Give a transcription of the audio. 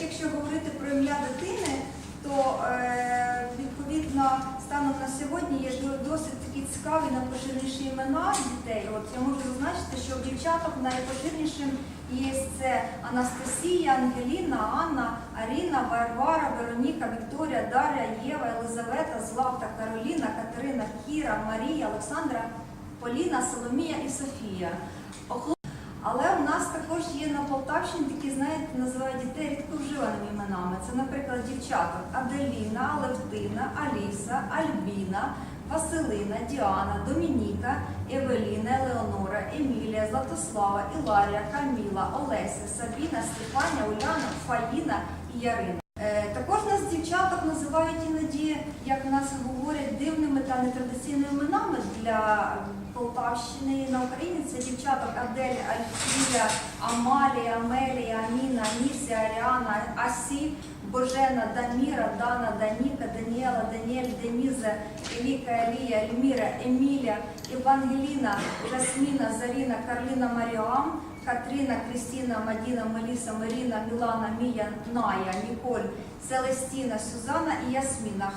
речі, якщо говорити про ім'я дитини, то е, відповідно станом на сьогодні є досить такі цікаві найпоширеніші імена дітей. От я можу зазначити, що в дівчаток найпоширенішим є це Анастасія, Ангеліна, Анна, Аріна, Варвара, Вероніка, Вікторія, Дар'я, Єва, Елизавета, Злата, Кароліна, Катерина, Кіра, Марія, Олександра, Поліна, Соломія і Софія. Але у нас також є на Полтавщині такі, знаєте, називають дітей рідко вживаними іменами. Це, наприклад, дівчаток Аделіна, Алевтина, Аліса, Альбіна, Василина, Діана, Домініка, Евеліна, Елеонора, Емілія, Златослава, Іларія, Каміла, Олеся, Сабіна, Стефанія, Уляна, Фаїна і Ярина. Е, Також нас дівчаток називають іноді, як в нас говорять, дивними та нетрадиційними іменами для Полтавщини на Україні. Це дівчаток Адель, Альфія, Амалія, Амелія, Аміна, Анісія, Аріана, Асі, Божена, Даміра, Дана, Даніка, Даніела, Даніель, Деніза, Еліка, Елія, Ельміра, Емілія, Евангеліна, Жасміна, Заріна, Карліна, Маріам, Катріна, Крістіна, Мадіна, Меліса, Маріна, Мілана, Мія, Ная, Ніколь, Селестіна, Сюзанна і Ясміна.